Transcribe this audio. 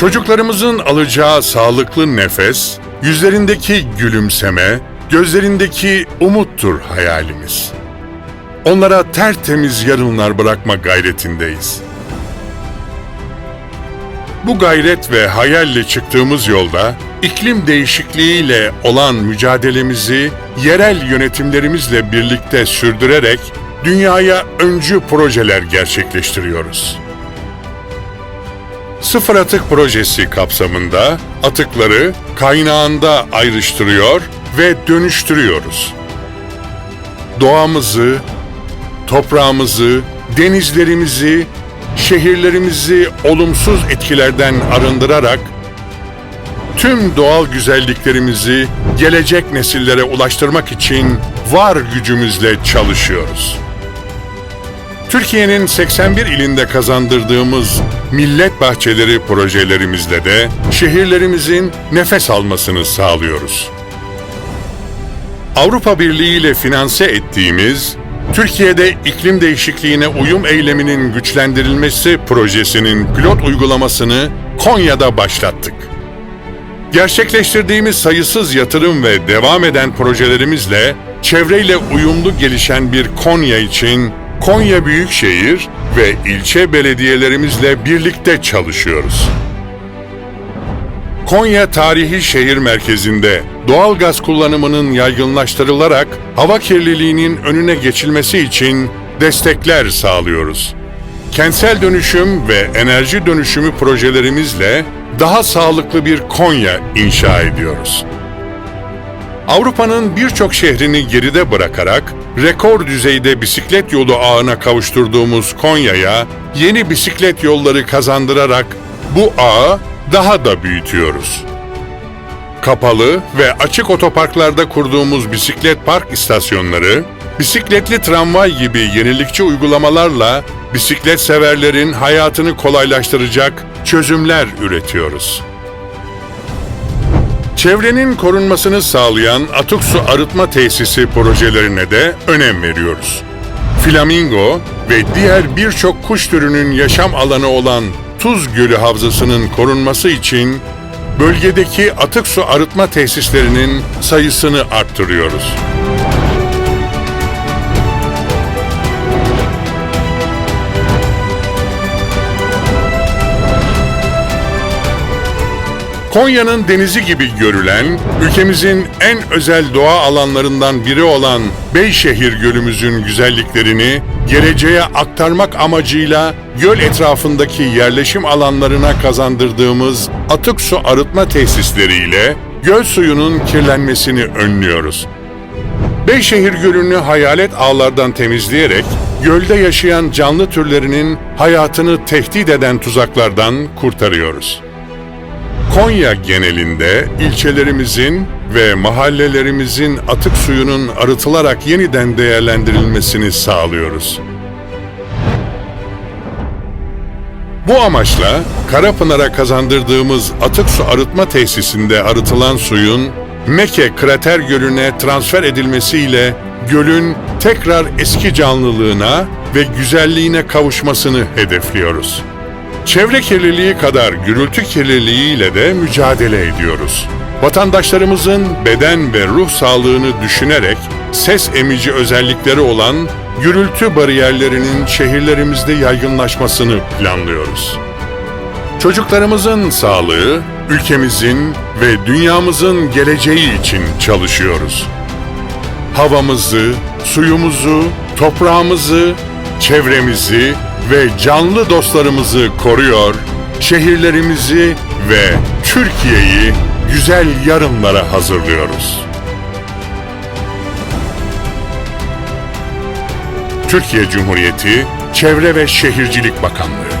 Çocuklarımızın alacağı sağlıklı nefes, yüzlerindeki gülümseme, gözlerindeki umuttur hayalimiz. Onlara tertemiz yarınlar bırakma gayretindeyiz. Bu gayret ve hayalle çıktığımız yolda iklim değişikliğiyle olan mücadelemizi yerel yönetimlerimizle birlikte sürdürerek dünyaya öncü projeler gerçekleştiriyoruz. Sıfır Atık Projesi kapsamında atıkları kaynağında ayrıştırıyor ve dönüştürüyoruz. Doğamızı, toprağımızı, denizlerimizi, şehirlerimizi olumsuz etkilerden arındırarak tüm doğal güzelliklerimizi gelecek nesillere ulaştırmak için var gücümüzle çalışıyoruz. Türkiye'nin 81 ilinde kazandırdığımız millet bahçeleri projelerimizle de şehirlerimizin nefes almasını sağlıyoruz. Avrupa Birliği ile finanse ettiğimiz Türkiye'de iklim değişikliğine uyum eyleminin güçlendirilmesi projesinin pilot uygulamasını Konya'da başlattık. Gerçekleştirdiğimiz sayısız yatırım ve devam eden projelerimizle çevreyle uyumlu gelişen bir Konya için Konya Büyükşehir ve ilçe belediyelerimizle birlikte çalışıyoruz. Konya tarihi şehir merkezinde doğal gaz kullanımının yaygınlaştırılarak hava kirliliğinin önüne geçilmesi için destekler sağlıyoruz. Kentsel dönüşüm ve enerji dönüşümü projelerimizle daha sağlıklı bir Konya inşa ediyoruz. Avrupa'nın birçok şehrini geride bırakarak rekor düzeyde bisiklet yolu ağına kavuşturduğumuz Konya'ya yeni bisiklet yolları kazandırarak bu ağı daha da büyütüyoruz. Kapalı ve açık otoparklarda kurduğumuz bisiklet park istasyonları, bisikletli tramvay gibi yenilikçi uygulamalarla bisiklet severlerin hayatını kolaylaştıracak çözümler üretiyoruz. Çevrenin korunmasını sağlayan atık su arıtma tesisi projelerine de önem veriyoruz. Flamingo ve diğer birçok kuş türünün yaşam alanı olan Tuz Gölü Havzası'nın korunması için bölgedeki atık su arıtma tesislerinin sayısını arttırıyoruz. Konya'nın denizi gibi görülen, ülkemizin en özel doğa alanlarından biri olan Beyşehir Gölümüzün güzelliklerini geleceğe aktarmak amacıyla göl etrafındaki yerleşim alanlarına kazandırdığımız atık su arıtma tesisleriyle göl suyunun kirlenmesini önlüyoruz. Beyşehir Gölü'nü hayalet ağlardan temizleyerek gölde yaşayan canlı türlerinin hayatını tehdit eden tuzaklardan kurtarıyoruz. Konya genelinde ilçelerimizin ve mahallelerimizin atık suyunun arıtılarak yeniden değerlendirilmesini sağlıyoruz. Bu amaçla Karapınar'a kazandırdığımız atık su arıtma tesisinde arıtılan suyun Meke Krater Gölü'ne transfer edilmesiyle gölün tekrar eski canlılığına ve güzelliğine kavuşmasını hedefliyoruz. Çevre kirliliği kadar gürültü kirliliğiyle de mücadele ediyoruz. Vatandaşlarımızın beden ve ruh sağlığını düşünerek ses emici özellikleri olan gürültü bariyerlerinin şehirlerimizde yaygınlaşmasını planlıyoruz. Çocuklarımızın sağlığı, ülkemizin ve dünyamızın geleceği için çalışıyoruz. Havamızı, suyumuzu, toprağımızı, çevremizi ve canlı dostlarımızı koruyor, şehirlerimizi ve Türkiye'yi güzel yarınlara hazırlıyoruz. Türkiye Cumhuriyeti Çevre ve Şehircilik Bakanlığı